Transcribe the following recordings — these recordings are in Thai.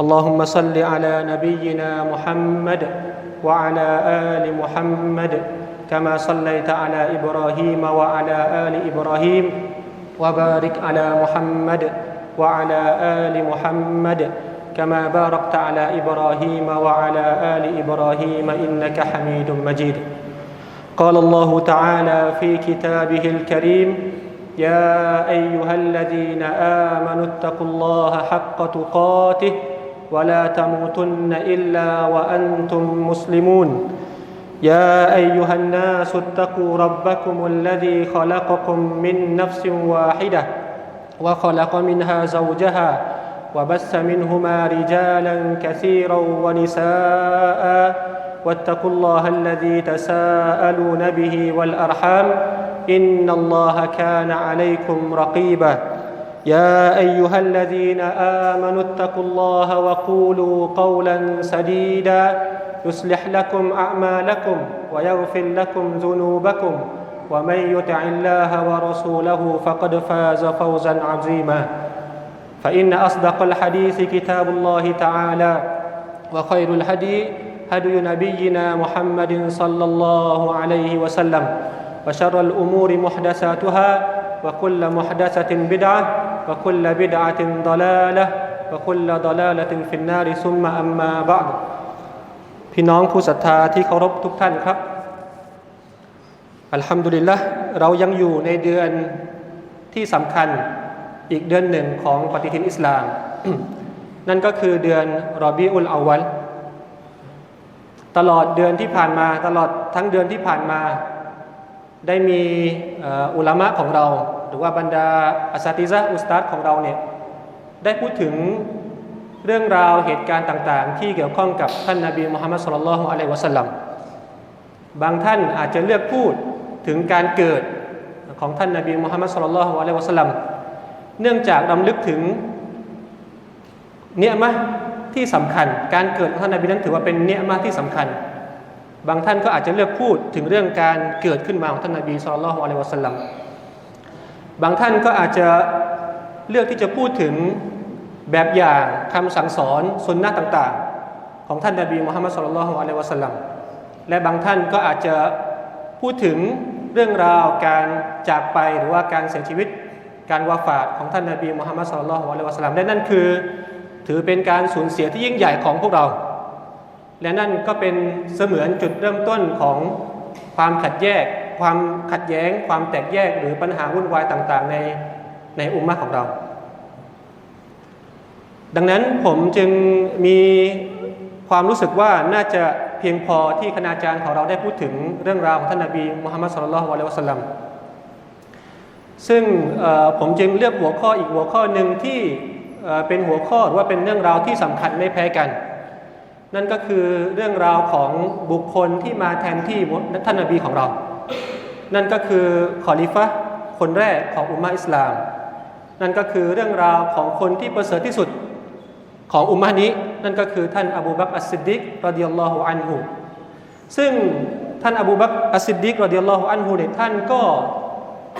اللهم صل على نبينا محمد وعلى آل محمد كما صليت على إبراهيم وعلى آل إبراهيم وبارك على محمد وعلى آل محمد كما باركت على إبراهيم وعلى آل إبراهيم إنك حميد مجيد. قال الله تعالى في كتابه الكريم يا أيها الذين آمنوا اتقوا الله حق تقاته ولا تموتن إلا وأنتم مسلمون. يا أيها الناس اتقوا ربكم الذي خلقكم من نفس واحدة وخلق منها زوجها وبث منهما رجالا كثيرا ونساء واتقوا الله الذي تساءلون به والأرحام إن الله كان عليكم رقيبا. يا أيها الذين آمنوا اتقوا الله وقولوا قولا سديدا. يصلح لكم أعمالكم ويغفر لكم ذنوبكم. ومن يطع الله ورسوله فقد فاز فوزا عظيما. فإن أصدق الحديث كتاب الله تعالى. وخير الهدي هدي نبينا محمد صلى الله عليه وسلم. وشر الأمور محدثاتها. وكل محدثة بدعة. وكل بدعة ضلالة وكل ضلالة في النار ثم أما بعد พี่น้องผู้ศรัทธาที่เคารพทุกท่านครับ อัลฮัมดุลิลละเรายังอยู่ในเดือนที่สำคัญอีกเดือนหนึ่งของปฏิทินอิสลาม นั่นก็คือเดือนรอบีอุลอาวัลตลอดเดือนที่ผ่านมาตลอดทั้งเดือนที่ผ่านมา ได้มีอุลามะของเรา ห รือว่าบรรดาอัสติซะอุสตัดของเราเนี่ยได้พูดถึงเรื่องราวเหตุการณ์ต่างๆ ที่เกี่ยวข้องกับท่านนาบีมุฮัมมัดสุลลัลฮุอะลัยวะสัลลัมบางท่านอาจจะเลือกพูดถึงการเกิดของท่านนาบีมุฮัมมัดสุลลัลฮุอะลัยวะสัลลัมเนื่องจากรำลึกถึงเนียมะที่สำคัญ การเกิดของท่านนาบีนั้นถือว่าเป็นเนียมะที่สำคัญ บางท่านก็อาจจะเลือกพูดถึงเรื่องการเกิดขึ้นมาของท่านนาบีสุลต่านละฮ์อะลัยวะสัลลัม บางท่านก็อาจจะเลือกที่จะพูดถึงแบบอย่างคำสั่งสอนสุนนะต่างๆ ของท่านนาบีมุฮัมมัดสุลลัลฮุอะลัยวะสัลลัมและบางท่านก็อาจจะพูดถึงเรื่องราวการจากไปหรือว่าการเสียชีวิต การวาฟาดของท่านนาบีมุฮัมมัดสุลลัลฮุอะลัยวะสัลลัมและนั่นคือ ถือเป็นการสูญเสียที่ยิ่งใหญ่ของพวกเรา และนั่นก็เป็นเสมือนจุดเริ่มต้นของความขัดแยก ความขัดแย้ง ความแตกแยกหรือปัญหาวุ่นวายต่างๆ ในในอุมมะของเรา ดังนั้นผมจึงมีความรู้สึกว่าน่าจะเพียงพอที่คณาจารย์ของเราได้พูดถึงเรื่องราวของท่านนาบีมุฮัมมัดสุลลัลฮุอะลัยวะสัลลัมซึ่งผมจึงเลือกหัวข้ออีกหัวข้อหนึ่งที่เป็นหัวข้อหรือว่าเป็นเรื่องราวที่สำคัญไม่แพ้กัน นั่นก็คือเรื่องราวของบุคคลที่มาแทนที่ท่านนบีของเรา นั่นก็คือขอลิฟะคนแรกของอุมมะอิสลาม นั่นก็คือเรื่องราวของคนที่ประเสริฐที่สุดของอุมมะนี้ นั่นก็คือท่านอบูบักอัสซิดดิกรดิยัลลอฮุอันฮุซึ่งท่านอบูบักอัสซิดดิกรดิยัลลอฮุอันฮุเนี่ยท่านก็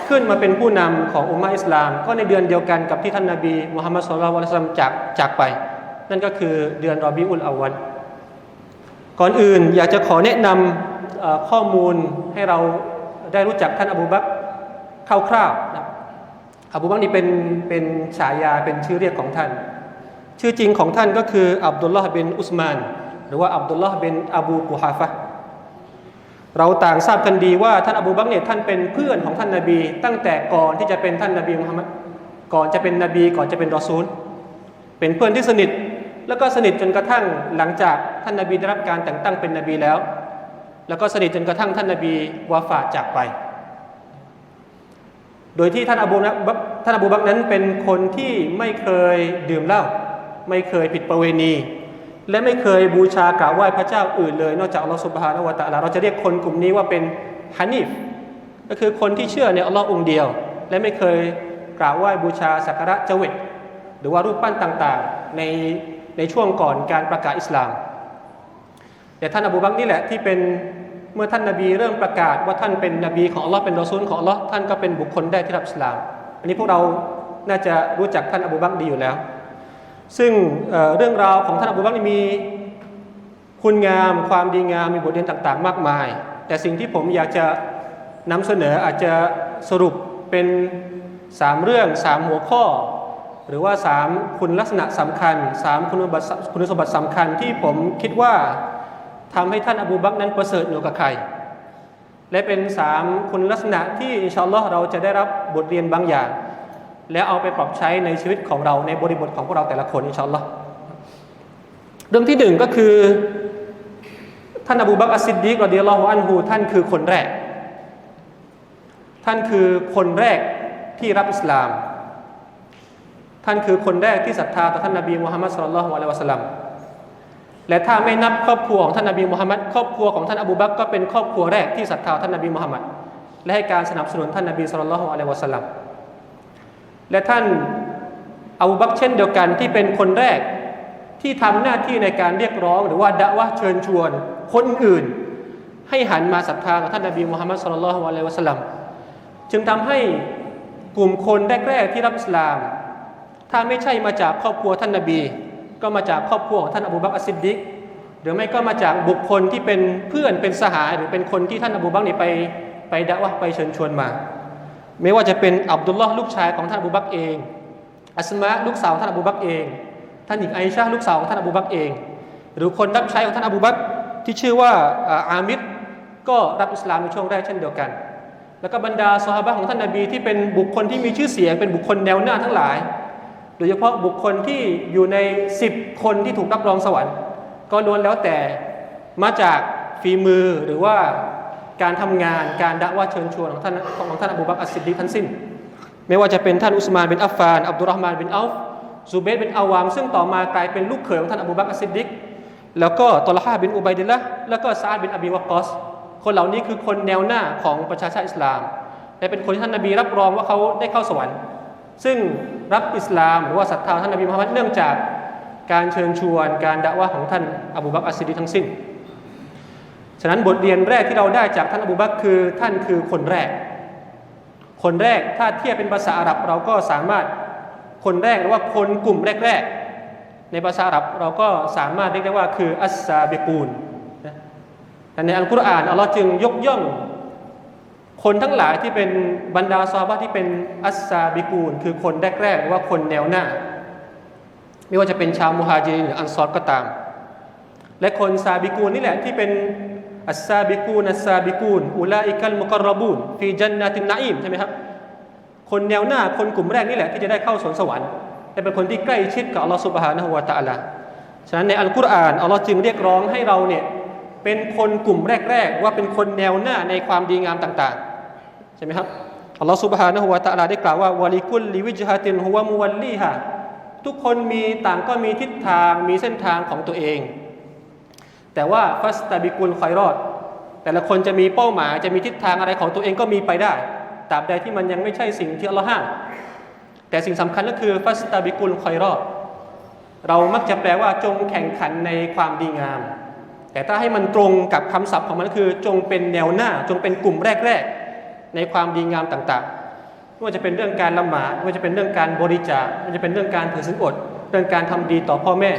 ขึ้นมาเป็นผู้นำของอุมมะอิสลาม ก็ในเดือนเดียวกันกับที่ท่านนาบีมุฮัมมัดสุลลัลวะสัลลัมจากจากไป นั่นก็คือเดือนรอบีอุลอาวันก่อนอื่นอยากจะขอแนะนำข้อมูลให้เรา ได้รู้จักท่านอบูบักคร่าวๆนะอบูบักนี่เป็นเป็นฉายาเป็นชื่อเรียกของท่าน ชื่อจริงของท่านก็คืออับดุลลอฮ์เป็นอุสมาน หรือว่าอับดุลลอฮ์เป็นอบูกุฮาฟะเราต่างทราบกันดีว่าท่านอบูบักเนี่ยท่านเป็นเพื่อนของท่านนาบี ตั้งแต่ก่อนที่จะเป็นท่านนาบีมุฮัมมัดก่อนจะเป็นนบีก่อนจะเป็นรอซูล เป็นเพื่อนที่สนิท แล้วก็สนิทจนกระทั่งหลังจากท่านนาบีได้รับการแต่งตั้งเป็นนบีแล้ว แล้วก็สนิทจนกระทั่งท่านนาบีวาฟาจากไป โดยที่ท่านอบูนะท่านอบูบักนั้นเป็นคนที่ไม่เคยดื่มเหล้าไม่เคยผิดประเวณี และไม่เคยบูชากราบไหว้พระเจ้าอื่นเลย นอกจากอัลลอฮฺสุบฮานะฮูวะตะลาเราจะเรียกคนกลุ่มนี้ว่าเป็นฮานิฟก็คือคนที่เชื่อในอัลลอฮ์องเดียว และไม่เคยกราบไหว้บูชาสักการะเจวิตหรือว่ารูปปั้นต่างๆในในช่วงก่อนการประกาศอิสลาม แต่ท่านอบูบักนี่แหละที่เป็น เมื่อท่านนาบีเริ่มประกาศว่าท่านเป็นนบีของอัลลอฮ์เป็นรอซูลของอัลลอฮ์ท่านก็เป็นบุคคลได้ที่รับอิสลาม อันนี้พวกเราน่าจะรู้จักท่านอบูบักดีอยู่แล้ว ซึ่งเเรื่องราวของท่านอบูบักมีคุณงามความดีงามมีบทเรียนต่าง ๆ มากมาย แต่สิ่งที่ผมอยากจะนำเสนออาจจะสรุปเป็นสามเรื่องสามหัวข้อ หรือว่าสามคุณลักษณะสำคัญสามคุณสมบัติคุณสมบัติสำคัญที่ผมคิดว่า ทำให้ท่านอบูบักนั้นประเสริฐเหนือกว่าใคร และเป็นสามคุณลักษณะที่อินชาอัลลอฮ์เราจะได้รับบทเรียนบางอย่าง แล้วเอาไปปรับใช้ในชีวิตของเราในบริบทของพวกเราแต่ละคนอินชาอัลลอฮ์เรื่องที่หนึ่งก็คือ ท่านอบูบักอัสซิดดีกรดิยลอฮุอันฮูท่านคือคนแรก ท่านคือคนแรกที่รับอิสลาม ท่านคือคนแรกที่ศรัทธาต่อท่านนบีมุฮัมมัดสุลลัลลอฮุอะลัยวะสัลลัม และถ้าไม่นับครอบครัวของท่านนบีมุฮัมมัดครอบครัวของท่านอบูบักก็เป็นครอบครัวแรกที่ศรัทธาท่านนบีมุฮัมมัดและให้การสนับสนุนท่านนบีสุลลัลลอฮุอะลัยวะสัลลัมและท่านอบูบักเช่นเดียวกันที่เป็นคนแรกที่ทำหน้าที่ในการเรียกร้องหรือว่าดะวะห์เชิญชวนคนอื่น ให้หันมาศรัทธาต่อท่านนบีมุฮัมมัดสุลลัลลอฮุอะลัยวะสัลลัมจึงทำให้กลุ่มคนแรกๆที่รับอิสลาม ถ้าไม่ใช่มาจากครอบครัวท่านนบี ก็มาจากครอบครัวของท่านอบูบักรอัสซิดดิกหรือไม่ก็มาจากบุคคลที่เป็นเพื่อนเป็นสหายหรือเป็นคนที่ท่านอบูบักรนี่ไปไปดะวะไปเชิญชวนมา ไม่ว่าจะเป็นอับดุลลอฮ์ลูกชายของท่านอบูบักรเอง อัสมาลูกสาวท่านอบูบักรเอง ท่านหญิงไอชาลูกสาวของท่านอบูบักรเอง หรือคนรับใช้ของท่านอบูบักรที่ชื่อว่าอามิดก็รับอิสลามในช่วงแรกเช่นเดียวกัน แล้วก็บรรดาซอฮาบะของท่านนบีที่เป็นบุคคลที่มีชื่อเสียงเป็นบุคคลแนวหน้าทั้งหลาย โดยเฉพาะบุคคลที่อยู่ใน 10 คนที่ถูกรับรองสวรรค์ ก็ล้วนแล้วแต่มาจากฝีมือหรือว่าการทำงานการดะว่าเชิญชวนของท่านของท่านอบูบักอัสซิดดีทั้งสิ้น ไม่ว่าจะเป็นท่านอุสมานบินอัฟฟานอับดุลรอฮ์มานบินอัลฟซูเบตบินอาวาม ซึ่งต่อมากลายเป็นลูกเขยของท่านอบูบักอัสซิดดิกแล้วก็ตอลฮาบินอุบัยดิลละแล้วก็ซาดบินอบีวะกอสคนเหล่านี้คือคนแนวหน้าของประชาชาติอิสลาม และเป็นคนที่ท่านนบีรับรองว่าเขาได้เข้าสวรรค์ ซึ่งรับอิสลามหรือว่าศรัทธาท่านนบีมุฮัมมัดเนื่องจากการเชิญชวนการดะว่าของท่านอบูบักอัสซิดีทั้งสิ้น ฉะนั้นบทเรียนแรกที่เราได้จากท่านอบูบักคือท่านคือคนแรก คนแรกถ้าเทียบเป็นภาษาอาหรับเราก็สามารถคนแรกหรือว่าคนกลุ่มแรก ๆ ในภาษาอาหรับเราก็สามารถเรียกได้ว่าคืออัสซาบิกูนแต่ในอัลกุรอานอัลลอฮ์จึงยกย่อง คนทั้งหลายที่เป็นบรรดาซอฮาบะที่เป็นอัสซาบิกูนคือคนแรกๆหรือว่าคนแนวหน้า ไม่ว่าจะเป็นชาวมุฮาจิรหรืออันซอรก็ตาม และคนซาบิกูนนี่แหละที่เป็นอัสซาบิกูนอัสซาบิกูนอุลาอิกัลมุกรบูนฟีจันนาตินนาอิมใช่ไหมครับ คนแนวหน้าคนกลุ่มแรกนี่แหละที่จะได้เข้าสวนสวรรค์และเป็นคนที่ใกล้ชิดกับอัลลอฮฺสุบฮานะฮูวะตะอาลาฉะนั้นในอัลกุรอานอัลลอฮ์จึงเรียกร้องให้เราเนี่ย เป็นคนกลุ่มแรก ๆ ว่าเป็นคนแนวหน้าในความดีงามต่างๆ ใช่ไหมครับอัลลอฮฺสุบฮานะฮูวะตะอาลาได้กล่าวว่าวะลิกุลลิวิจฮะตินฮุวะมุวัลลีฮะทุกคนมีต่างก็มีทิศทางมีเส้นทางของตัวเอง แต่ว่าฟัสตาบิกุลคอยรอด แต่ละคนจะมีเป้าหมายจะมีทิศทางอะไรของตัวเองก็มีไปได้ตราบใดที่มันยังไม่ใช่สิ่งที่อัลลอฮ์ห้ามแต่สิ่งสำคัญก็คือฟัสตาบิกุลคอยรอด เรามักจะแปลว่าจงแข่งขันในความดีงาม แต่ถ้าให้มันตรงกับคำศัพท์ของมันก็คือจงเป็นแนวหน้าจงเป็นกลุ่มแรก ๆ ในความดีงามต่างๆไม่ว่าจะเป็นเรื่องการละหมาดไม่ว่าจะเป็นเรื่องการบริจาคไม่ว่าจะเป็นเรื่องการถือศีลอดเรื่องการทำดีต่อพ่อแม่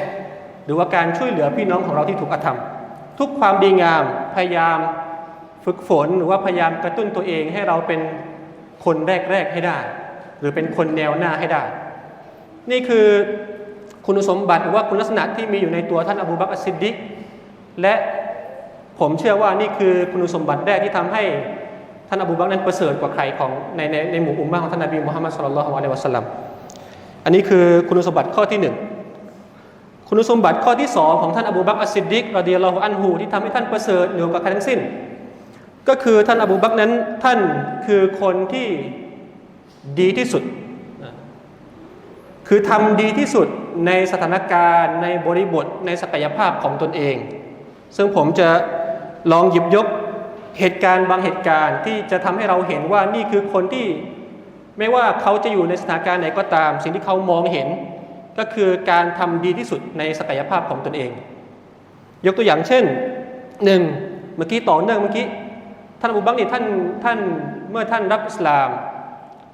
หรือว่าการช่วยเหลือพี่น้องของเราที่ถูกกระทำทุกความดีงามพยายามฝึกฝนหรือว่าพยายามกระตุ้นตัวเองให้เราเป็นคนแรก ๆ ให้ได้ หรือเป็นคนแนวหน้าให้ได้ นี่คือคุณสมบัติหรือว่าคุณลักษณะที่มีอยู่ในตัวท่านอบูบักรอัสซิดดิก และผมเชื่อว่านี่คือคุณสมบัติแรกที่ทำให้ท่านอบูบักรนั้นประเสริฐกว่าใครของในในในหมู่อุมมะของท่านนบีมุฮัมมัดสุลลัลลอฮุอะลัยวะสัลลัมอันนี้คือคุณสมบัติข้อที่หนึ่งคุณสมบัติข้อที่สองของท่านอบูบักรอัสซิดดิกรอดียลลอฮุอันฮูที่ทำให้ท่านประเสริฐเหนือกว่าใครทั้งสิ้น ก็คือท่านอบูบักรนั้นท่านคือคนที่ดีที่สุด คือทำดีที่สุดในสถานการณ์ในบริบทในศักยภาพของตนเอง ซึ่งผมจะลองหยิบยกเหตุการณ์บางเหตุการณ์ที่จะทำให้เราเห็นว่านี่คือคนที่ไม่ว่าเขาจะอยู่ในสถานการณ์ไหนก็ตาม สิ่งที่เขามองเห็น ก็คือการทำดีที่สุดในศักยภาพของตนเอง ยกตัวอย่างเช่นหนึ่งเมื่อกี้ต่อเนื่องเมื่อกี้ท่านอบูบักรนี่ท่านท่านเมื่อท่านรับอิสลาม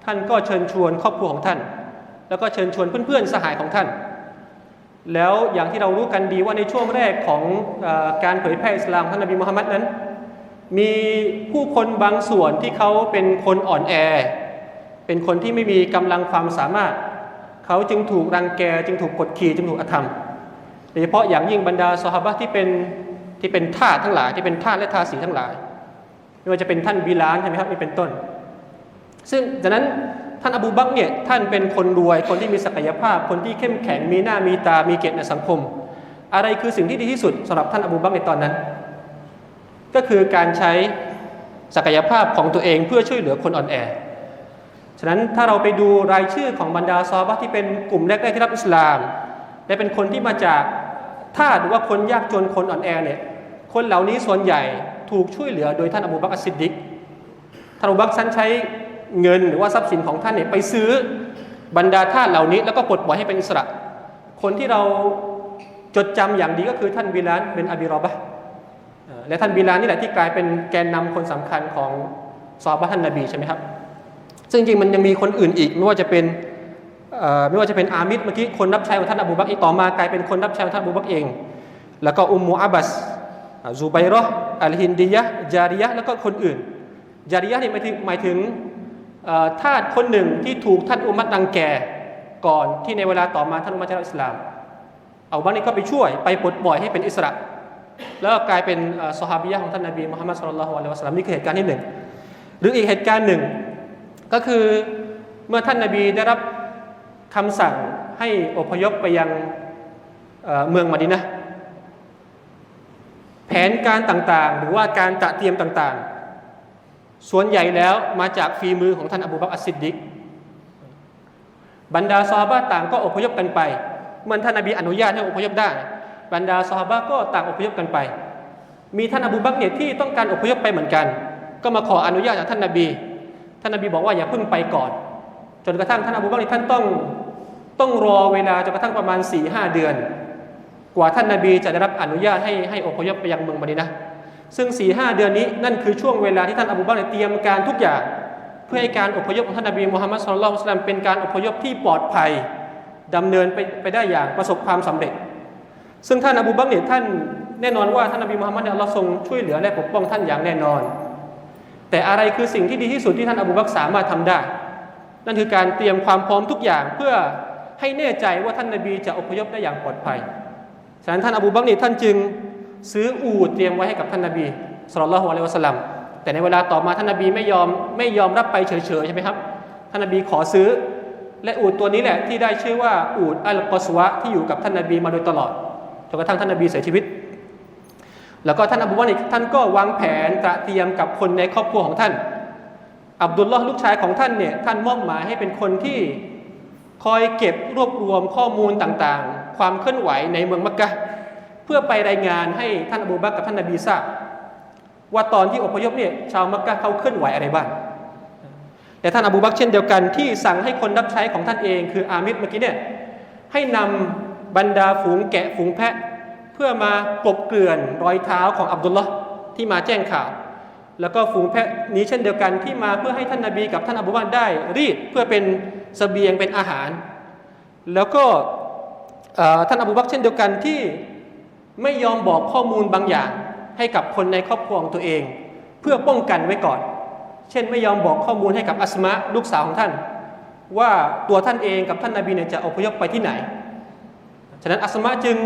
ท่านก็เชิญชวนครอบครัวของท่าน แล้วก็เชิญชวนเพื่อนๆสหายของท่าน แล้วอย่างที่เรารู้กันดีว่าในช่วงแรกของอการเผยแพร่อิสลามท่านนบีมุฮัมมัดนั้น มีผู้คนบางส่วนที่เขาเป็นคนอ่อนแอ เป็นคนที่ไม่มีกำลังความสามารถ เขาจึงถูกรังแกจึงถูกกดขี่จึงถูกอธรรมโดยเฉพาะอย่างยิ่งบรรดาสหบะที่เป็นที่เป็นทาสทั้งหลาย ที่เป็นทาสและทาสีทั้งหลายไม่ว่าจะเป็นท่านบิลานใช่ไหมครับนี่เป็นต้น ซึ่งจากนั้น ท่านอบูบักเนี่ยท่านเป็นคนรวย คนที่มีศักยภาพ คนที่เข้มแข็งมีหน้ามีตา มีเกียรติในสังคม อะไรคือสิ่งที่ดีที่สุดสำหรับท่านอบูบักในตอนนั้น ก็คือการใช้ศักยภาพของตัวเองเพื่อช่วยเหลือคนอ่อนแอ ฉะนั้นถ้าเราไปดูรายชื่อของบรรดาซอบะที่เป็นกลุ่มแรกๆที่รับอิสลาม และเป็นคนที่มาจากทาสหรือว่าคนยากจนคนอ่อนแอเนี่ยคนเหล่านี้ส่วนใหญ่ถูกช่วยเหลือโดยท่านอบูบักอัสซิดดิกท่านอบูบักท่านใช้ เงินหรือว่าทรัพย์สินของท่านเนี่ยไปซื้อบรรดาท่าเหล่านี้ แล้วก็ปลดปล่อยให้เป็นอิสระ คนที่เราจดจำอย่างดีก็คือท่านบิลานเป็นอบิรอบะและท่านบิลานนี่แหละที่กลายเป็นแกนนำคนสำคัญของซอบะท่านนบีใช่ไหมครับ ซึ่งจริงมันยังมีคนอื่นอีก ไม่ว่าจะเป็นไม่ว่าจะเป็นอามิดเมื่อกี้คนรับใช้ของท่านอบูบักอีกต่อมากลายเป็นคนรับใช้ของท่านอบูบักเอง แล้วก็อุมมูอับบาสอูไบรออัลฮินดียะจาริยะแล้วก็คนอื่น จาริยะนี่หมายถึงหมายถึง ทาสคนหนึ่งที่ถูกท่านอุมัดดังแก่ก่อนที่ในเวลาต่อมาท่านอุมัดจะรับอิสลามเอาบักรนี่ก็ไปช่วยไปปลดปล่อยให้เป็นอิสระ แล้วกลายเป็นเอ่อซอฮาบียะของท่านนบีมุฮัมมัดสุลลัลฮุอะลัยวะสัลลัมนี่คือเหตุการณ์ที่หนึ่งหรืออีกเหตุการณ์หนึ่ง ก็คือเมื่อท่านนาบีได้รับคำสั่งให้อพยพไปยังเมืองมะดินะแผนการต่างๆ หรือว่าการตระเตรียมต่างๆ ส่วนใหญ่แล้วมาจากฝีมือของท่านอบูบักอัสซิดดิกบรรดาซอฮาบะต่างก็อพยพกันไปเมื่อท่านนบีอนุญาตให้อพยพได้ บรรดาซอฮาบะก็ต่างอพยพกันไป มีท่านอบูบักเนี่ยที่ต้องการอพยพไปเหมือนกัน ก็มาขออนุญาตจากท่านนบี ท่านนบีบอกว่าอย่าเพิ่งไปก่อน จนกระทั่งท่านอบูบักนี่ท่านต้องต้องรอเวลาจนกระทั่งประมาณ4ี่หเดือน กว่าท่านนบีจะได้รับอนุญาตให้ให้อพยพไปยังเมืองมะดินะ ซึ่ง4ี่หเดือนนี้นั่นคือช่วงเวลาที่ท่านอบูบักรเนตเตรียมการทุกอย่าง เพื่อให้การอพยพของท่านนบีมุฮัมมัดสุลลัลลอฮุอะลัยฮิวะซัลลัมเป็นการอพยพที่ปลอดภัยดำเนินไปไปได้อย่างประสบความสำเร็จ ซึ่งท่านอบูบักรเนี่ยท่านแน่นอนว่าท่านนบีมุฮัมมัดเนี่ยอัลลอฮ์ทรงช่วยเหลือและปกป้องท่านอย่างแน่นอน แต่อะไรคือสิ่งที่ดีที่สุดที่ท่านอบูบักรสามารถทำได้ นั่นคือการเตรียมความพร้อมทุกอย่างเพื่อให้แน่ใจว่าท่านนบีจะอพยพได้อย่างปลอดภัยฉะนั้นท่านอบูบักรนี่ท่านจึง ซื้ออูฐเตรียมไว้ให้กับท่านนบีสุลต่านละฮ์อะลัยวะสัลลัมแต่ในเวลาต่อมาท่านนบีไม่ยอมไม่ยอมรับไปเฉยๆใช่ไหมครับท่านนบีขอซื้อ และอูฐตัวนี้แหละที่ได้ชื่อว่าอูฐอัลกอสวะที่อยู่กับท่านนบีมาโดยตลอดจนกระทั่งท่านนบีเสียชีวิต แล้วก็ท่านอบูบันี่ท่านก็วางแผนตระเตรียมกับคนในครอบครัวของท่าน อับดุลลอฮ์ลูกชายของท่านเนี่ยท่านมอบหมายให้เป็นคนที่คอยเก็บรวบรวมข้อมูลต่างๆ ความเคลื่อนไหวในเมืองมักกะ เพื่อไปรายงานให้ท่านอบูบักกับท่านนบีทราบว่าตอนที่อพยพเนี่ยชาวมักกะเขาเคลื่อนไหวอะไรบ้างแต่ท่านอบูบักเช่นเดียวกันที่สั่งให้คนรับใช้ของท่านเอง คืออามิดเมื่อกี้เนี่ยให้นำบรรดาฝูงแกะฝูงแพะ เพื่อมากบเกลื่อนรอยเท้าของอับดุลลอฮ์ที่มาแจ้งข่าว แล้วก็ฝูงแพะนี้เช่นเดียวกันที่มาเพื่อให้ท่านนาบีกับท่านอบูบักได้รีดเพื่อเป็นเสบียงเป็นอาหาร แล้วก็ท่านอบูบักเช่นเดียวกันที่ ไม่ยอมบอกข้อมูลบางอย่างให้กับคนในครอบครัวของตัวเอง เพื่อป้องกันไว้ก่อน เช่นไม่ยอมบอกข้อมูลให้กับอัสมะลูกสาวของท่าน ว่าตัวท่านเองกับท่านนาบีเนี่ยจะอพยพไปที่ไหน ฉะนั้นอัสมะจึง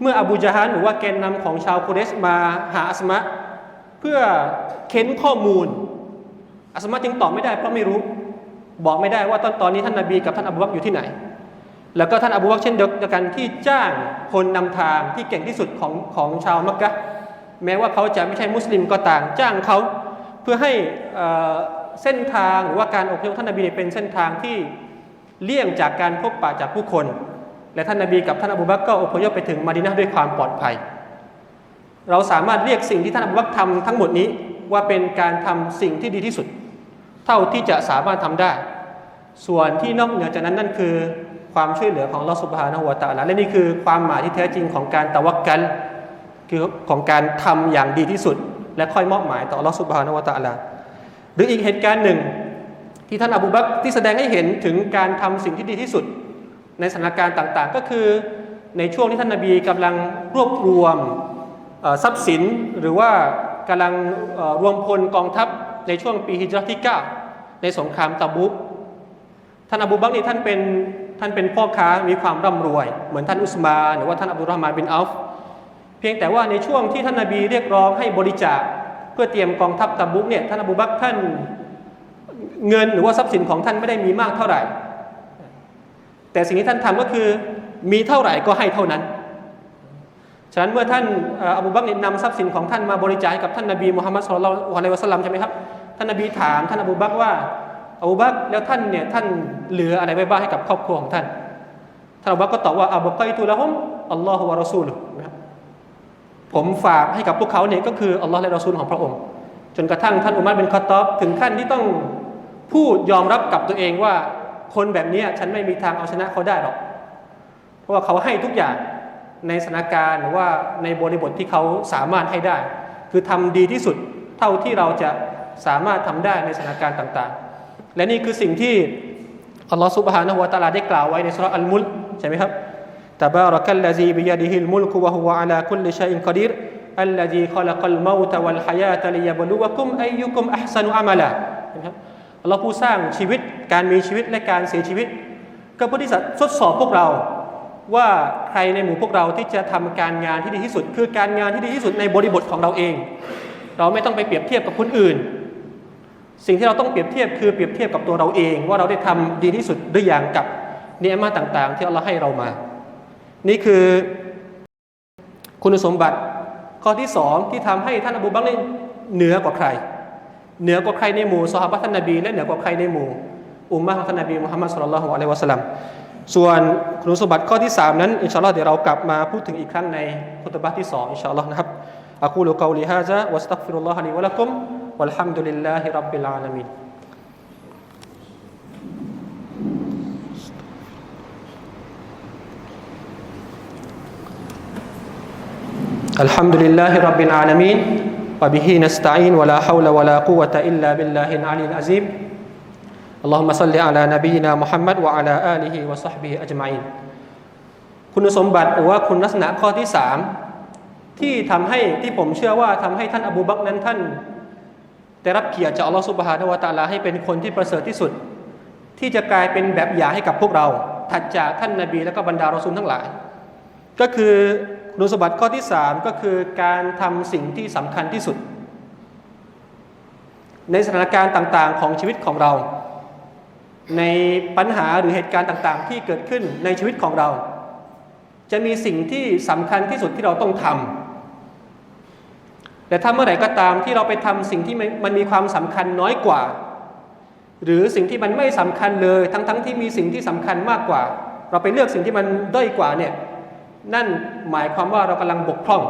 เมื่ออบูจาฮันหรือว่าแกนนำของชาวกุเรชมาหาอัสมะเพื่อเค้นข้อมูล อัสมาจึงตอบไม่ได้เพราะไม่รู้ บอกไม่ได้ว่าตอนตอนนี้ท่านนาบีกับท่านอบูบักอยู่ที่ไหน แล้วก็ท่านอบูบักเช่นเดียวกันที่จ้างคนนำทางที่เก่งที่สุดของของชาวมักกะแม้ว่าเขาจะไม่ใช่มุสลิมก็ต่างจ้างเขาเพื่อให้เส้นทางหรือว่าการอพยพท่านนบีเนี่ยเป็นเส้นทางที่เลี่ยงจากการพบปะจากผู้คน และท่านนบีกับท่านอบูบักก็อพยพไปถึงมาดินะห์ด้วยความปลอดภัย เราสามารถเรียกสิ่งที่ท่านอบูบักทำทั้งหมดนี้ว่าเป็นการทำสิ่งที่ดีที่สุด เท่าที่จะสามารถทำได้ ส่วนที่นอกเหนือจากนั้นนั่นคือ ความช่วยเหลือของลอสุบฮานะฮุวตะอาลาและนี่คือความหมายที่แท้จริงของการตะวักกันคือของการทำอย่างดีที่สุด และค่อยมอบหมายต่อลอสุบฮานะฮุวตะอาลาหรืออีกเหตุการณ์หนึ่ง ที่ท่านอบูบักที่แสดงให้เห็นถึงการทำสิ่งที่ดีที่สุด ในสถานการณ์ต่างๆ ก็คือในช่วงที่ท่านนบีกำลังรวบรวมทรัพย์สินหรือว่ากำลังรวมพลกองทัพในช่วงปีฮิจรัตที่9ในสงครามตะบุกท่านอบูบักนี่ท่านเป็น ท่านเป็นพ่อค้ามีความร่ำรวย เหมือนท่านอุสมานหรือว่าท่านอับดุลรอฮ์มานบินอัฟเพียงแต่ว่าในช่วงที่ท่านนบีเรียกร้องให้บริจาค เพื่อเตรียมกองทัพตะบุกเนี่ยท่านอบูบักท่านเงินหรือว่าทรัพย์สินของท่านไม่ได้มีมากเท่าไหร่ แต่สิ่งที่ท่านทำก็คือมีเท่าไหร่ก็ให้เท่านั้นฉะนั้นเมื่อท่านอบูบักรเนี่ยนำทรัพย์สินของท่านมาบริจาคให้กับท่านนบีมุฮัมมัดสุลลัลอะลัยวะสัลลัมใช่ไหมครับท่านนบีถามท่านอบูบักรว่า อูบักแล้วท่านเนี่ยท่านเหลืออะไรไว้บ้างให้กับครอบครัวของท่านท่านอูบักก็ตอบว่าอับกัยตุละฮุมอัลลอฮฺวะรอซูลุนะครับผมฝากให้กับพวกเขาเนี่ยก็คืออัลลอฮ์และรอซูลของพระองค์ จนกระทั่งท่านอุมัรเป็นคอตอบถึงขั้นที่ต้องพูดยอมรับกับตัวเองว่า คนแบบนี้ฉันไม่มีทางเอาชนะเขาได้หรอก เพราะว่าเขาให้ทุกอย่างในสถานการณ์หรือว่าในบริบทที่เขาสามารถให้ได้ คือทำดีที่สุดเท่าที่เราจะสามารถทำได้ในสถานการณ์ต่าง ๆ และนี่คือสิ่งที่อัลลอฮฺสุบฮานะฮุวะตะลาได้กล่าวไว้ในสุรอัลมุลใช่ไหมครับตาบารักัลลซีบิยาดิฮิลมุลกุวะฮุวะอัลาคุลลิชัยอินกอดีรอัลลาซีขลักัลมาวตะวัลฮายาตะลิยาบลุวะกุมอายุกุมอัพซานุอามาลานครับอัลลอฮ์ผู้สร้างชีวิตการมีชีวิตและการเสียชีวิต ก็เพื่อที่จะทดสอบพวกเรา ว่าใครในหมู่พวกเราที่จะทำการงานที่ดีที่สุด คือการงานที่ดีที่สุดในบริบทของเราเอง เราไม่ต้องไปเปรียบเทียบกับคนอื่น สิ่งที่เราต้องเปรียบเทียบคือเปรียบเทียบกับตัวเราเอง ว่าเราได้ทำดีที่สุดหรือยังกับเนียมาต่างๆ ที่อัลลอฮ์ให้เรามา นี่คือคุณสมบัติข้อที่สองที่ทำให้ท่านอบูบักรนี่เหนือกว่าใคร เหนือกว่าใครในหมู่ซอฮาบะท่านนบี และเหนือกว่าใครในหมู่อุมมะของท่านนบีมุฮัมมัดสุลลัลลอฮุอะลัยวะสัลลัมส่วนคุณสมบัติข้อที่สามนั้น อินชาอัลลอฮ์เดี๋ยวเรากลับมาพูดถึงอีกครั้งในคุตบะที่สองอินชาอัลลอฮ์นะครับอะกูลุกอลิ ฮาซะวัสตัฆฟิรุลลอฮะลีวะละกุมวัลฮัมดุลิลลาฮิร็อบบิลอาลามีน الحمد لله رب العالمين وبه نستعين ولا حول ولا قوة إلا بالله العلي العظيم اللهم صل على نبينا محمد وعلى آله وصحبه أجمعين คุณสมบัติหรือว่าคุณลักษณะข้อที่สามที่ทำให้ที่ผมเชื่อว่าทำให้ท่านอบูบักรนั้นท่าน ได้รับเกียรติจากอัลลอฮฺสุบฮานะฮูวะตาลาให้เป็นคนที่ประเสริฐที่สุด ที่จะกลายเป็นแบบอย่างให้กับพวกเรา ถัดจากท่านนาบีและก็บรรดารอซูลทั้งหลาย ก็คือคุณสมบัติข้อที่สามก็คือการทำสิ่งที่สำคัญที่สุด ในสถานการณ์ต่างๆ ของชีวิตของเรา ในปัญหาหรือเหตุการณ์ต่างๆ ที่เกิดขึ้นในชีวิตของเรา จะมีสิ่งที่สำคัญที่สุดที่เราต้องทำ แต่ถ้าเมื่อไหร่ก็ตามที่เราไปทำสิ่งที่มันมีความสำคัญน้อยกว่า หรือสิ่งที่มันไม่สำคัญเลย ทั้งๆทที่มีสิ่งที่สำคัญมากกว่า เราไปเลือกสิ่งที่มันด้อยกว่าเนี่ยนั่นหมายความว่าเรากำลังบกพร่อง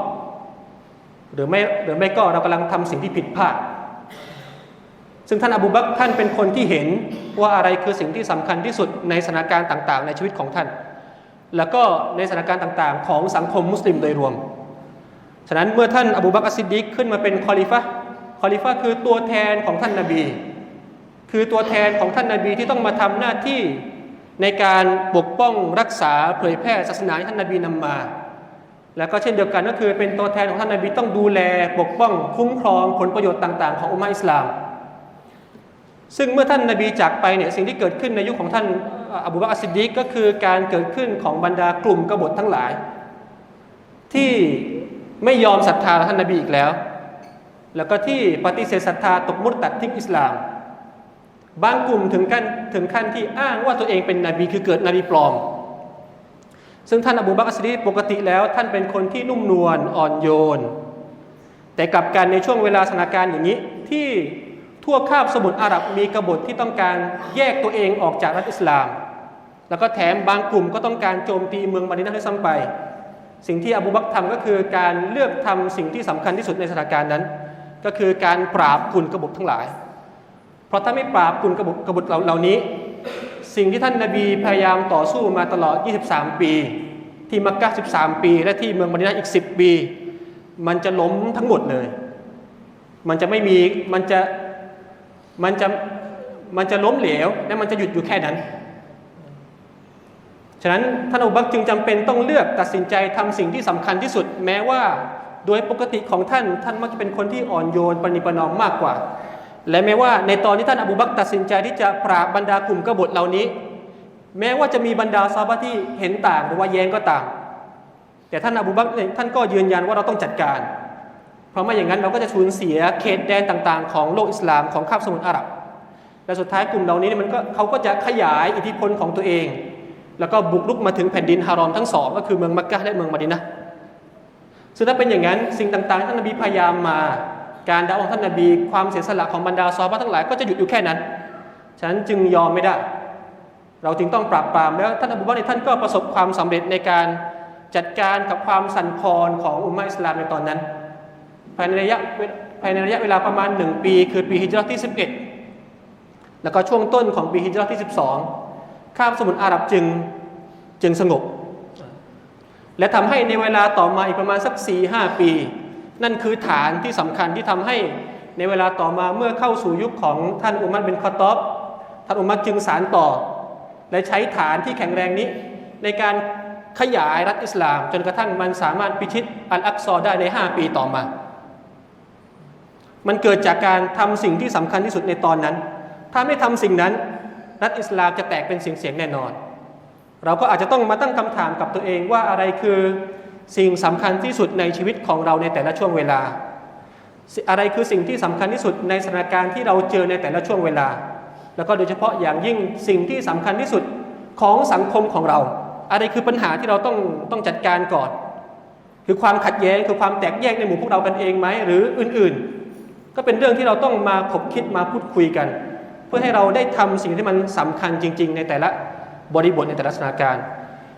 หรือไม่หรือไม่ก็เรากำลังทำสิ่งที่ผิดพลาด ซึ่งท่านอบูบักท่านเป็นคนที่เห็นว่าอะไรคือสิ่งที่สำคัญที่สุดในสถานการณ์ต่าง ๆ ในชีวิตของท่าน แล้วก็ในสถานการณ์ต่าง ๆ ของสังคมมุสลิมโดยรวม ฉะนั้นเมื่อท่านอบูบักรอัสซิดดิกขึ้นมาเป็นคอลิฟะคอลิฟะคือตัวแทนของท่านนาบี คือตัวแทนของท่านนาบีที่ต้องมาทำหน้าที่ในการปกป้องรักษาเผยแพร่ศาสนาที่ท่านนาบีนำมา แล้วก็เช่นเดียวกันก็คือเป็นตัวแทนของท่านนาบีต้องดูแลปกป้องคุ้มครองผลประโยชน์ต่าง ๆ ของอุมมะอิสลาม ซึ่งเมื่อท่านนาบีจากไปเนี่ยสิ่งที่เกิดขึ้นในยุคของท่านอบูบักรอัสซิดดีกก็คือการเกิดขึ้นของบรรดากลุ่มกบฏทั้งหลาย ที่ ไม่ยอมศรัทธาท่านนบีอีกแล้ว แล้วก็ที่ปฏิเสธศรัทธาตกมุตตัดทิ้งอิสลาม บางกลุ่มถึงขั้นถึงขั้นที่อ้างว่าตัวเองเป็นนบีคือเกิดนบีปลอม ซึ่งท่านอบูบักรอัสซิดดีกปกติแล้วท่านเป็นคนที่นุ่มนวลอ่อนโยน แต่กลับกันในช่วงเวลาสถานการณ์อย่างนี้ที่ทั่วคาบสมุทรอาหรับมีกบฏที่ต้องการแยกตัวเองออกจากรัฐอิสลาม แล้วก็แถมบางกลุ่มก็ต้องการโจมตีเมืองมาดินะด้วยซ้ำไป สิ่งที่อบูบักรทำก็คือการเลือกทำสิ่งที่สำคัญที่สุดในสถานการณ์นั้น ก็คือการปราบกุลกบฏทั้งหลาย เพราะถ้าไม่ปราบกุลกบฏกบฏเหล่านี้ สิ่งที่ท่านนาบีพยายามต่อสู้มาตลอด 23 ปี ที่มักกะ13 ปี และที่เมืองมดินะห์อีก 10 ปี มันจะล้มทั้งหมดเลย มันจะไม่มีมันจะมันจะมันจะล้มเหลวและมันจะหยุดอยู่แค่นั้น ฉะนั้นท่านอบูบักจึงจำเป็นต้องเลือกตัดสินใจทำสิ่งที่สำคัญที่สุด แม้ว่าโดยปกติของท่านท่านมักจะเป็นคนที่อ่อนโยนปณิปนอมมากกว่า และแม้ว่าในตอนที่ท่านอบูบักตัดสินใจที่จะปราบบรรดากลุ่มกบฏเหล่านี้ แม้ว่าจะมีบรรดาซาบะที่เห็นต่างหรือว่าแย้งก็ตาม แต่ท่านอบูบักท่านก็ยืนยันว่าเราต้องจัดการ เพราะไม่อย่างนั้นเราก็จะสูญเสียเขตแดนต่างๆ ของโลกอิสลามของคาบสมุทรอาหรับ และสุดท้ายกลุ่มเหล่านี้มันก็เขาก็จะขยายอิทธิพลของตัวเอง แล้วก็บุกรุกมาถึงแผ่นดินฮารอมทั้งสองก็คือเมืองมักกะฮ์และเมืองมะดินะซึ่งถ้าเป็นอย่างนั้นสิ่งต่างๆที่ท่านนบีพยายามมา การดาวของท่านนบีความเสียสละของบรรดาซอฮาบะห์ทั้งหลายก็จะหยุดอยู่แค่นั้น ฉะนั้นจึงยอมไม่ได้ เราจึงต้องปราบปรามแล้วท่านอบูบักรเนี่ยท่านก็ประสบความสำเร็จในการจัดการกับความสั่นคลอนของอุมมะอิสลามในตอนนั้น ภายในระยะภายในระยะเวลาประมาณหนึ่งปี คือปีฮิจรัตที่ 11 แล้วก็ช่วงต้นของปีฮิจรัตที่ 12 ข้ามสมุทรอาหรับจึงจึงสงบ และทำให้ในเวลาต่อมาอีกประมาณสัก4หปี นั่นคือฐานที่สำคัญที่ทำให้ในเวลาต่อมาเมื่อเข้าสู่ยุคของท่านอุมัรเป็นคอตอบท่านอุมัรจึงสารต่อ และใช้ฐานที่แข็งแรงนี้ ในการขยายรัฐอิสลาม จนกระทั่งมันสามารถพิชิตอัลอักซอได้ใน 5 ปีต่อมา มันเกิดจากการทำสิ่งที่สำคัญที่สุดในตอนนั้น ถ้าไม่ทำสิ่งนั้น รัฐอิสลามจะแตกเป็นเสียงๆแน่นอน เราก็อาจจะต้องมาตั้งคำถามกับตัวเองว่าอะไรคือสิ่งสำคัญที่สุดในชีวิตของเราในแต่ละช่วงเวลา อะไรคือสิ่งที่สำคัญที่สุดในสถานการณ์ที่เราเจอในแต่ละช่วงเวลา แล้วก็โดยเฉพาะอย่างยิ่งสิ่งที่สำคัญที่สุดของสังคมของเรา อะไรคือปัญหาที่เราต้องต้องจัดการก่อนคือความขัดแย้งคือความแตกแยกในหมู่พวกเรากันเองไหมหรืออื่นๆ ก็เป็นเรื่องที่เราต้องมาคบคิดมาพูดคุยกัน เพื่อให้เราได้ทำสิ่งที่มันสำคัญจริง ๆ ในแต่ละบริบทในแต่ละสถานการณ์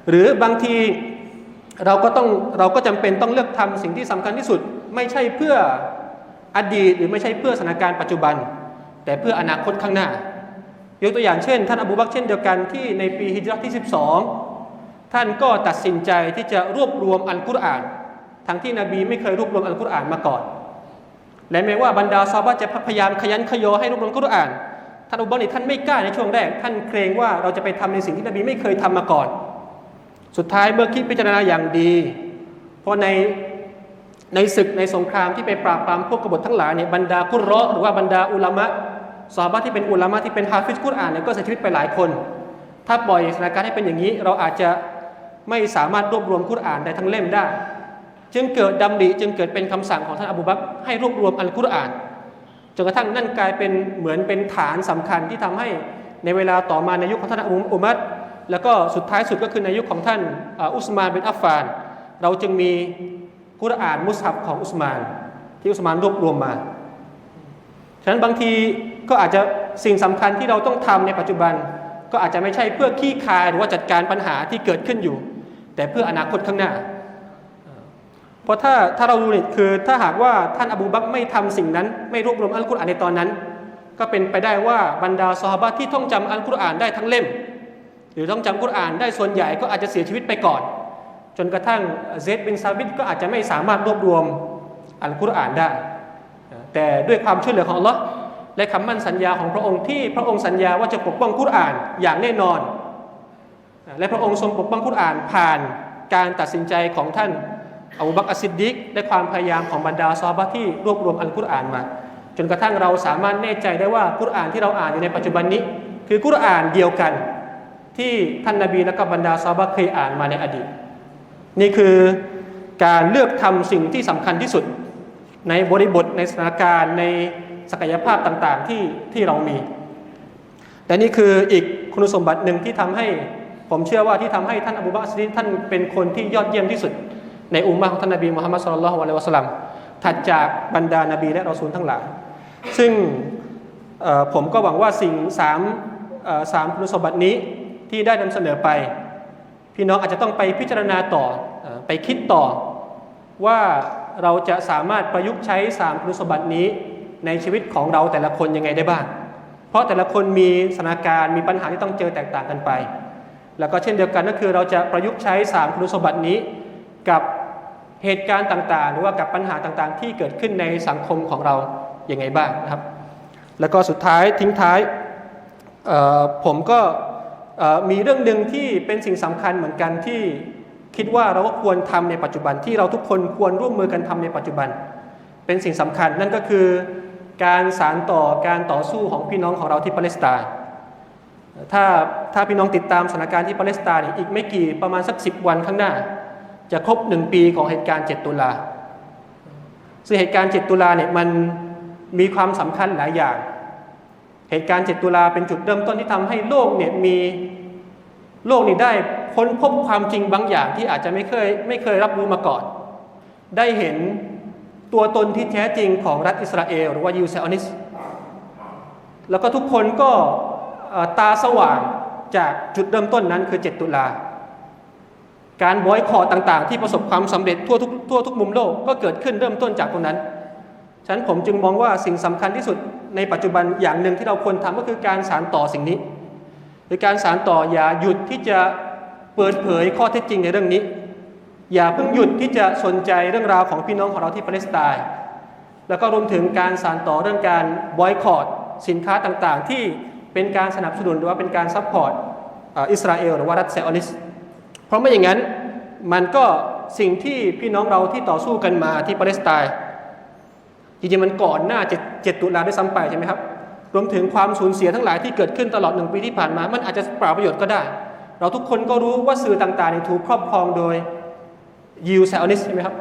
หรือบางทีเราก็ต้องเราก็จำเป็นต้องเลือกทำสิ่งที่สำคัญที่สุด ไม่ใช่เพื่ออดีตหรือไม่ใช่เพื่อสถานการณ์ปัจจุบัน แต่เพื่ออนาคตข้างหน้า ยกตัวอย่างเช่น ท่านอบูบักเช่นเดียวกันที่ในปีฮิจรัตที่ 12 ท่านก็ตัดสินใจที่จะรวบรวมอัลกุรอาน ทั้งที่นบีไม่เคยรวบรวมอัลกุรอานมาก่อน และแม้ว่าบรรดาซาบะจะพยายามขยันขยอให้รวบรวมอัลกุรอาน ท่านอบูบักรนี่ท่านไม่กล้าในช่วงแรก ท่านเกรงว่าเราจะไปทำในสิ่งที่นบีไม่เคยทำมาก่อน สุดท้ายเมื่อคิดพิจารณาอย่างดี เพราะในในศึกในสงครามที่ไปปราบปรามพวกกบฏทั้งหลายเนี่ยบรรดากุรเราะห์หรือว่าบรรดาอุลามะซอฮาบะที่เป็นอุลามะที่เป็นฮาฟิซกุรอานเนี่ยก็เสียชีวิตไปหลายคน ถ้าปล่อยสถานการณ์ให้เป็นอย่างนี้ เราอาจจะไม่สามารถรวบรวมกุรอานได้ทั้งเล่มได้ จึงเกิดดำริจึงเกิดเป็นคำสั่งของท่านอบูบักให้รวบรวมอัลกุรอาน จนกระทั่งนั่นกลายเป็นเหมือนเป็นฐานสำคัญที่ทำให้ในเวลาต่อมาในยุคของท่านอุมัรแล้วก็สุดท้ายสุดก็คือในยุคของท่านอุสมานเป็นอัฟฟาน เราจึงมีกุรอานมุสฮับของอุสมาน ที่อุสมานรวบรวมมา ฉะนั้นบางทีก็อาจจะสิ่งสำคัญที่เราต้องทำในปัจจุบัน ก็อาจจะไม่ใช่เพื่อขี้คายหรือว่าจัดการปัญหาที่เกิดขึ้นอยู่ แต่เพื่ออนาคตข้างหน้า ราะถ้าถ้าเราดูเนี่ยคือถ้าหากว่าท่านอบูบักไม่ทำสิ่งนั้น ไม่รวบรวมอัลกุรอานในตอนนั้น ก็เป็นไปได้ว่าบรรดาซอฮาบะที่ท่องจำอัลกุรอานได้ทั้งเล่ม หรือต้องจำกุรอานได้ส่วนใหญ่ก็อาจจะเสียชีวิตไปก่อน จนกระทั่งเซดบินซาบิดก็อาจจะไม่สามารถรวบรวมอัลกุรอานได้ แต่ด้วยความช่วยเหลือของอัลลอฮ์และคำมั่นสัญญาของพระองค์ที่พระองค์สัญญาว่าจะปกป้องกุรอานอย่างแน่นอน และพระองค์ทรงปกป้องกุรอานผ่านการตัดสินใจของท่าน อบูบักอัสซิดดิกและความพยายามของบรรดาซอบะที่รวบรวมอัลกุรอานมา จนกระทั่งเราสามารถแน่ใจได้ว่ากุรอานที่เราอ่านอยู่ในปัจจุบันนี้ คือกุรอานเดียวกัน ที่ท่านนาบีและก็บรรดาซอบะเคยอ่านมาในอดีต นี่คือการเลือกทำสิ่งที่สำคัญที่สุด ในบริบทในสถานการณ์ในศักยภาพต่างๆที่ที่เรามี แต่นี่คืออีกคุณสมบัติหนึ่งที่ทำให้ ผมเชื่อว่าที่ทำให้ท่านอบูบักรซิดท่านเป็นคนที่ยอดเยี่ยมที่สุด ในอุมมะของท่านนบีมุฮัมมัดสุลลัลลอฮุอะลัยวะสัลลัมถัดจากบรรดานบีและรอซูลทั้งหลาย ซึ่งผมก็หวังว่าสิ่งสามสามคุณสมบัตินี้ที่ได้นำเสนอไป พี่น้องอาจจะต้องไปพิจารณาต่ออไปคิดต่อ ว่าเราจะสามารถประยุกต์ใช้สามคุณสมบัตินี้ในชีวิตของเราแต่ละคนยังไงได้บ้าง เพราะแต่ละคนมีสถานการณ์มีปัญหาที่ต้องเจอแตกต่างกันไป แล้วก็เช่นเดียวกันก็คือเราจะประยุกต์ใช้สามคุณสมบัตินี้กับ เหตุการณ์ต่างๆ หรือว่ากับปัญหาต่างๆ ที่เกิดขึ้นในสังคมของเราอย่างไงบ้างนะครับ แล้วก็สุดท้ายทิ้งท้ายผมก็มีเรื่องหนึ่งที่เป็นสิ่งสำคัญเหมือนกันที่คิดว่าเราก็ควรทำในปัจจุบันที่เราทุกคนควรร่วมมือกันทำในปัจจุบัน เป็นสิ่งสำคัญนั่นก็คือการสารต่อการต่อสู้ของพี่น้องของเราที่ปาเลสไตน์ถ้าถ้าพี่น้องติดตามสถานการณ์ที่ปาเลสไตน์อีกไม่กี่ประมาณสักสิบวันข้างหน้า จะครบหนึ่งปีของเหตุการณ์ 7 ตุลา ซึ่งเหตุการณ์ 7 ตุลาเนี่ยมันมีความสำคัญหลายอย่าง เหตุการณ์ 7 ตุลาเป็นจุดเริ่มต้นที่ทำให้โลกเนี่ยมีโลกนี้ได้ค้นพบความจริงบางอย่างที่อาจจะไม่เคยไม่เคยรับรู้มาก่อน ได้เห็นตัวตนที่แท้จริงของรัฐอิสราเอลหรือว่ายูเซอนิส แล้วก็ทุกคนก็ตาสว่างจากจุดเริ่มต้นนั้นคือ 7 ตุลา การบอยคอรต่างๆ ที่ประสบความสำเร็จทั่วทุกทั่วทุกมุมโลกก็เกิดขึ้นเริ่มต้นจากตรงนั้น ฉะนั้นผมจึงมองว่าสิ่งสำคัญที่สุดในปัจจุบันอย่างหนึ่งที่เราควรทำก็คือการสานต่อสิ่งนี้คือการสานต่ออย่าหยุดที่จะเปิดเผยข้อเท็จจริงในเรื่องนี้ อย่าเพิ่งหยุดที่จะสนใจเรื่องราวของพี่น้องของเราที่ปาเลสไตน์แล้วก็รวมถึงการสานต่อเรื่องการบอยคอรสินค้าต่างๆ ที่เป็นการสนับสนุนหรือว่าเป็นการซัพพอร์ตอิสราเอลหรือว่ารัฐไซออนิส เพราะไม่อย่างนั้นมันก็สิ่งที่พี่น้องเราที่ต่อสู้กันมาที่ปาเลสไตน์จริงๆมันก่อนหน้า7 7ตุลาด้วยซ้ำไปใช่ไหมครับ รวมถึงความสูญเสียทั้งหลายที่เกิดขึ้นตลอดหนึ่งปีที่ผ่านมา มันอาจจะเปล่าประโยชน์ก็ได้ เราทุกคนก็รู้ว่าสื่อต่างๆเนี่ยถูกครอบครองโดยยิวไซออนิสใช่ไหมครับ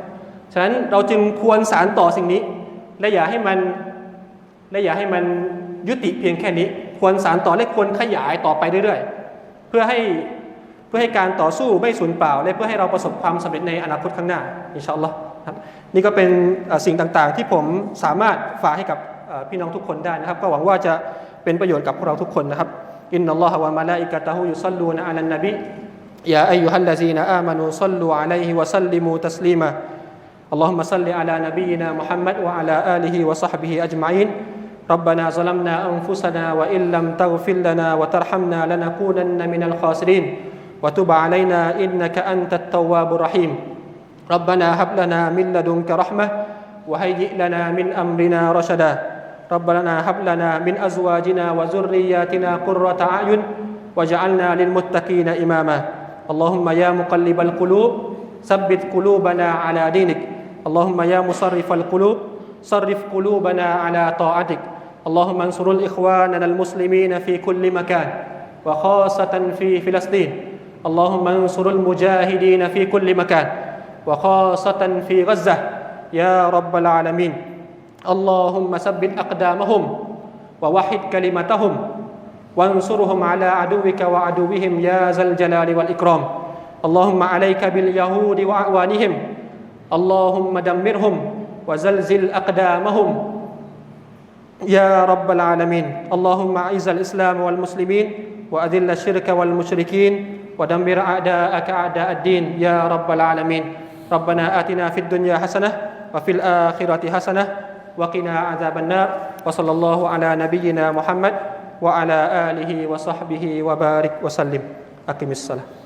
ฉะนั้นเราจึงควรสารต่อสิ่งนี้ และอย่าให้มันและอย่าให้มันยุติเพียงแค่นี้ ควรสารต่อและควรขยายต่อไปเรื่อยๆ เพื่อให้ เพื่อให้การต่อสู้ไม่สูญเปล่า และเพื่อให้เราประสบความสำเร็จในอนาคตข้างหน้าอินชาอัลลอฮ์ครับนี่ก็เป็นเอ่อสิ่งต่างๆ ที่ผมสามารถฝากให้กับเอ่อพี่น้องทุกคนได้นะครับ ก็หวังว่าจะเป็นประโยชน์กับพวกเราทุกคนนะครับอินนัลลอฮะวะมะลาอิกะตะฮูยุซัลลูนะอะลันนบียาอัยยูฮัลลซีนะอามานูซัลลูอะลัยฮิวะซัลลิมูตัสลีมา اللهم صل على نبينا محمد وعلى آله وصحبه أجمعين ربنا ظلمنا أنفسنا وإن لم تغفر لنا وترحمنا لنكونن من الخاسرين وتب علينا إنك أنت التواب الرحيم. ربنا هب لنا من لدنك رحمة وهيئ لنا من أمرنا رشدا. ربنا هب لنا من أزواجنا وذرياتنا قرة أعين وجعلنا للمتقين إماما. اللهم يا مقلب القلوب ثبت قلوبنا على دينك. اللهم يا مصرف القلوب صرف قلوبنا على طاعتك. اللهم انصر الإخواننا المسلمين في كل مكان وخاصة في فلسطين. اللهم انصر المجاهدين في كل مكان وخاصة في غزة. يا رب العالمين. اللهم ثبت أقدامهم ووحد كلمتهم وانصرهم على عدوك وعدوهم يا ذا الجلال والإكرام. اللهم عليك باليهود وأعوانهم. اللهم دمرهم وزلزل أقدامهم. يا رب العالمين. اللهم أعز الإسلام والمسلمين وأذل الشرك والمشركين ودمر أعداءك أعداء الدين يا رب العالمين. ربنا آتنا في الدنيا حسنة وفي الآخرة حسنة وقنا عذاب النار. وصلى الله على نبينا محمد وعلى آله وصحبه وبارك وسلم. أقم الصلاة.